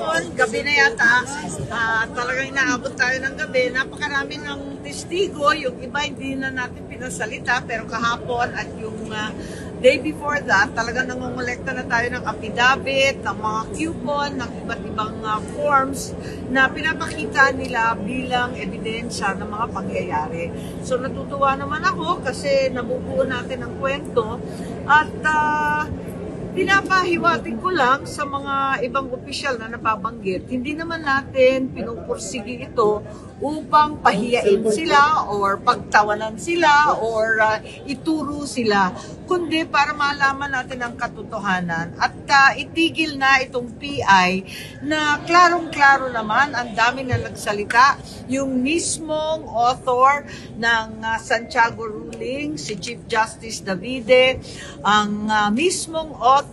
kahapon, gabi na yata, ah, talagang inaabot tayo ng gabi. Napakarami ng testigo, yung iba hindi na natin pinasalita, pero kahapon at yung ah, day before that, talagang nangongolekta na tayo ng affidavit, ng mga coupon, ng iba't ibang ah, forms na pinapakita nila bilang ebidensya ng mga pangyayari. So natutuwa naman ako kasi nabubuo natin ang kwento at ah, Pinapahiwatig ko lang sa mga ibang opisyal na nababanggit, hindi naman natin pinupursige ito upang pahiyain sila or pagtawanan sila or uh, ituro sila, kundi para malaman natin ang katotohanan at uh, itigil na itong PI na klarong-klaro naman, ang dami na nagsalita, yung mismong author ng uh, Santiago ruling, si Chief Justice Davide, ang uh, mismong author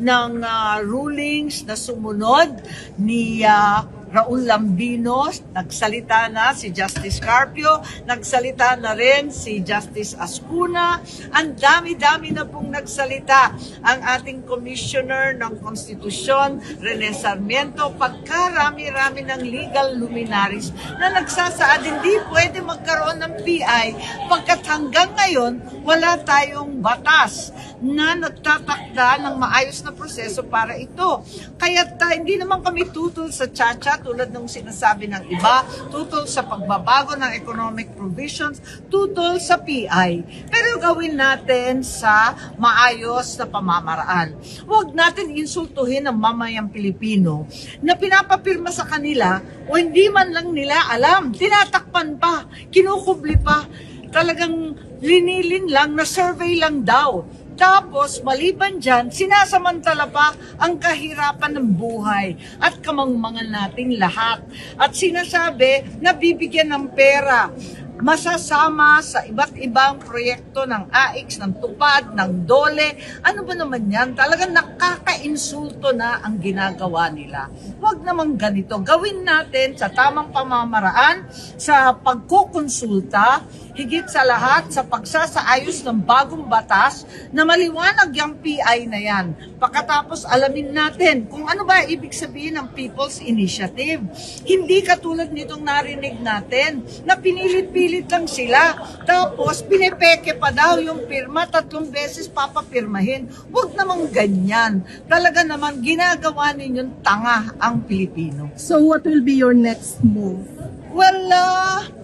ng uh, rulings na sumunod ni uh, Raul Lambino, nagsalita na si Justice Carpio, nagsalita na rin si Justice Ascuna. Ang dami-dami na pong nagsalita ang ating Commissioner ng Konstitusyon, Rene Sarmiento, pagkarami-rami ng legal luminaries na nagsasaad hindi pwede magkaroon ng PI pagkat hanggang ngayon wala tayong batas na nagtatakda ng maayos na proseso para ito. Kaya hindi naman kami tutol sa chacha tulad ng sinasabi ng iba, tutol sa pagbabago ng economic provisions, tutol sa PI. Pero gawin natin sa maayos na pamamaraan. Huwag natin insultuhin ang mamayang Pilipino na pinapapirma sa kanila o hindi man lang nila alam. Tinatakpan pa, kinukubli pa, talagang linilin lang na survey lang daw. Tapos, maliban dyan, sinasamantala pa ang kahirapan ng buhay at kamangmangan nating lahat. At sinasabi na bibigyan ng pera masasama sa iba't ibang proyekto ng AIX, ng TUPAD, ng DOLE. Ano ba naman yan? Talagang nakaka-insulto na ang ginagawa nila. Huwag naman ganito. Gawin natin sa tamang pamamaraan, sa pagkukonsulta, higit sa lahat sa pagsasaayos ng bagong batas na maliwanag yung PI na yan. Pagkatapos alamin natin kung ano ba ibig sabihin ng People's Initiative. Hindi katulad nitong narinig natin na pinilit-pilit lang sila. Tapos pinepeke pa daw yung pirma, tatlong beses papapirmahin. Huwag namang ganyan. Talaga naman ginagawa ninyong tanga ang Pilipino. So what will be your next move? Well, uh,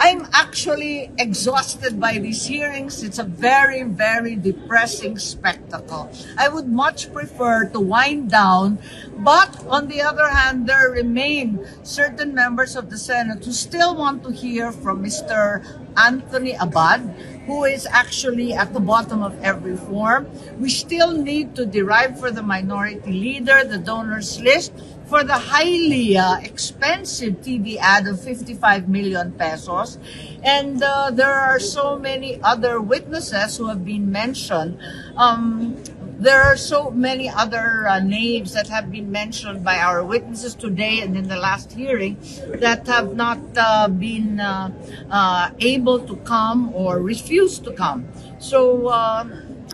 I'm actually exhausted by these hearings. It's a very, very depressing spectacle. I would much prefer to wind down, but on the other hand, there remain certain members of the Senate who still want to hear from Mr. Anthony Abad, who is actually at the bottom of every form. We still need to derive for the minority leader the donors list for the highly uh, expensive TV ad of 55 million pesos. And uh, there are so many other witnesses who have been mentioned. Um, there are so many other uh, names that have been mentioned by our witnesses today and in the last hearing that have not uh, been uh, uh, able to come or refused to come. So, uh,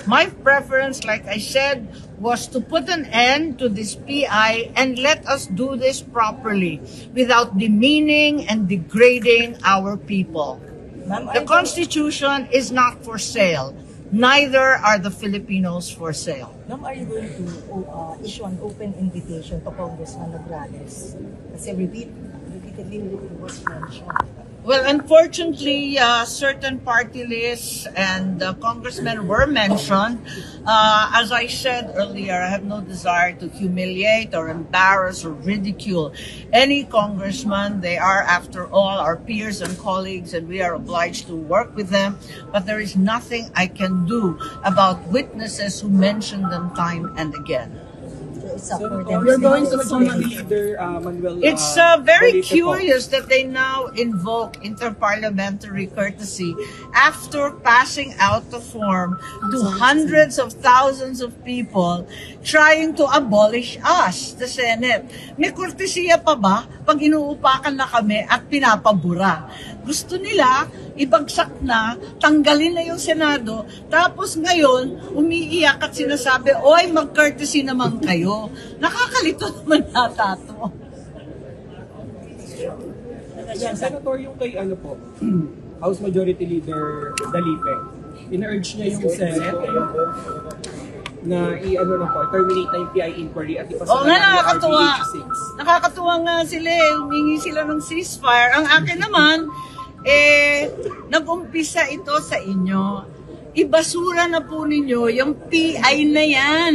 my preference, like I said, was to put an end to this PI and let us do this properly without demeaning and degrading our people. The Constitution is not for sale. Neither are the Filipinos for sale. Ma'am, are you going to uh, issue an open invitation to Congressman Nograles? Kasi repeat, repeatedly it was mentioned. Well, unfortunately, uh, certain party lists and uh, congressmen were mentioned. Uh, as I said earlier, I have no desire to humiliate or embarrass or ridicule any congressman. They are, after all, our peers and colleagues, and we are obliged to work with them. But there is nothing I can do about witnesses who mention them time and again. So it's up for them. You're going to summon- leader uh, Manuel. It's uh, very Polito po. curious that they now invoke interparliamentary courtesy after passing out the form to hundreds of thousands of people trying to abolish us, the Senate. May kurtesiya pa ba pag inuupakan na kami at pinapabura? Gusto nila ibagsak na, tanggalin na yung Senado, tapos ngayon, umiiyak at sinasabi, oy, mag-courtesy naman kayo. Nakakalito naman nata to. Senator, yung kay ano po, House Majority Leader Dalipe, in-urge niya yung Senate na i-ano na po, terminate na yung PI inquiry at ipasa Oo nga, na yung nakakatuwa. RBH 6. Nakakatuwa nga sila eh. Humingi sila ng ceasefire. Ang akin naman, eh, nag-umpisa ito sa inyo. Ibasura na po ninyo yung PI na yan.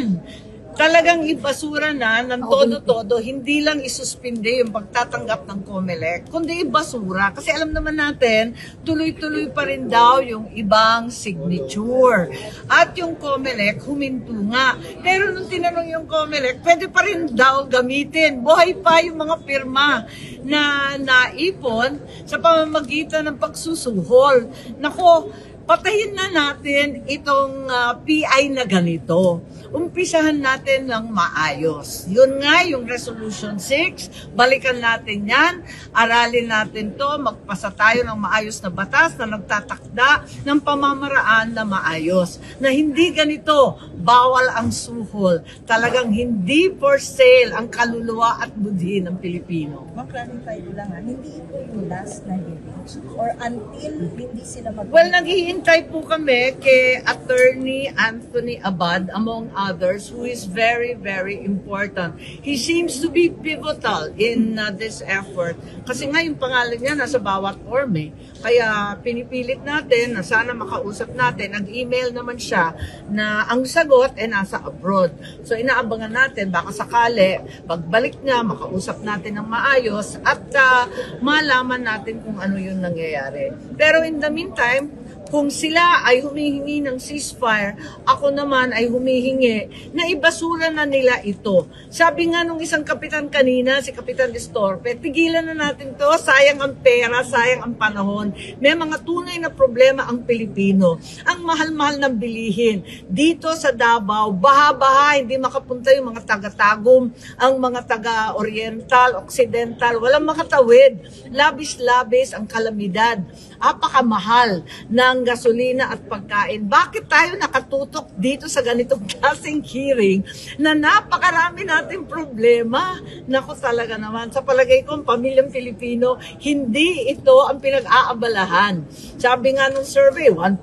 Talagang ibasura na ng todo-todo, hindi lang isuspinde yung pagtatanggap ng COMELEC, kundi ibasura. Kasi alam naman natin, tuloy-tuloy pa rin daw yung ibang signature. At yung COMELEC, huminto nga. Pero nung tinanong yung COMELEC, pwede pa rin daw gamitin. Buhay pa yung mga pirma na naipon sa pamamagitan ng pagsusuhol. Nako, patayin na natin itong ah, PI na ganito. Umpisahan natin ng maayos. Yun nga yung Resolution 6. Balikan natin yan. Aralin natin to. Magpasa tayo ng maayos na batas na nagtatakda ng pamamaraan na maayos. Na hindi ganito, bawal ang suhol. Talagang hindi for sale ang kaluluwa at budhi ng Pilipino. Ma-clarify ko lang ha, hindi ito yung last na hearing or until hindi sila mag- Well, naghihintay po kami kay Attorney Anthony Abad, among others, who is very, very important. He seems to be pivotal in uh, this effort. Kasi nga yung pangalan niya nasa bawat form eh. Kaya pinipilit natin na sana makausap natin. Nag-email naman siya na ang sagot ay nasa abroad. So inaabangan natin, baka sakali, pagbalik niya, makausap natin ng maayos at uh, malaman natin kung ano yung nangyayari. Pero in the meantime, kung sila ay humihingi ng ceasefire, ako naman ay humihingi na ibasura na nila ito. Sabi nga nung isang kapitan kanina, si Kapitan Distorpe, tigilan na natin to, sayang ang pera, sayang ang panahon. May mga tunay na problema ang Pilipino. Ang mahal-mahal ng bilihin. Dito sa Davao, baha-baha, hindi makapunta yung mga taga-tagum, ang mga taga-oriental, occidental, walang makatawid. Labis-labis ang kalamidad. Apakamahal ng gasolina at pagkain. Bakit tayo nakatutok dito sa ganitong klaseng hearing na napakarami nating problema? Naku talaga naman, sa palagay ko, ang pamilyang Pilipino, hindi ito ang pinag-aabalahan. Sabi nga nung survey, 1%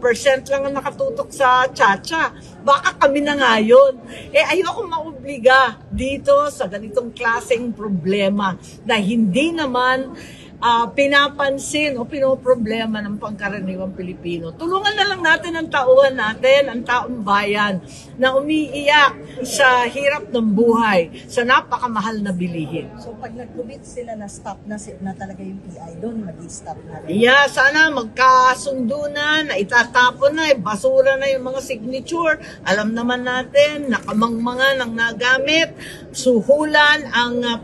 lang ang nakatutok sa Chacha. Baka kami na nga yun. Eh ayoko maubliga dito sa ganitong klaseng problema na hindi naman ah, pinapansin o pinoproblema ng pangkaraniwang Pilipino. Tulungan na lang natin ang tauhan natin, ang taong bayan na umiiyak sa hirap ng buhay, sa napakamahal na bilihin. So pag nag-commit sila na stop na, na talaga yung PI, doon mag-stop na rin. Yeah, sana magkasundo na, na itatapon na, eh, basura na yung mga signature. Alam naman natin, nakamangmanga ng nagamit, suhulan ang ah,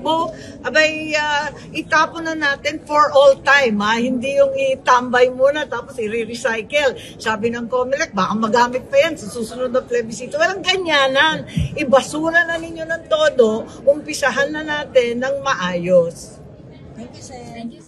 pinatakbo. Abay, ah, itapon na natin for all time, ha? Hindi yung itambay muna tapos i-recycle. Sabi ng Comelec, baka magamit pa yan sa susunod na plebisito. Walang ganyanan. Ibasura na ninyo ng todo, umpisahan na natin ng maayos. Thank you, Sen. Thank you,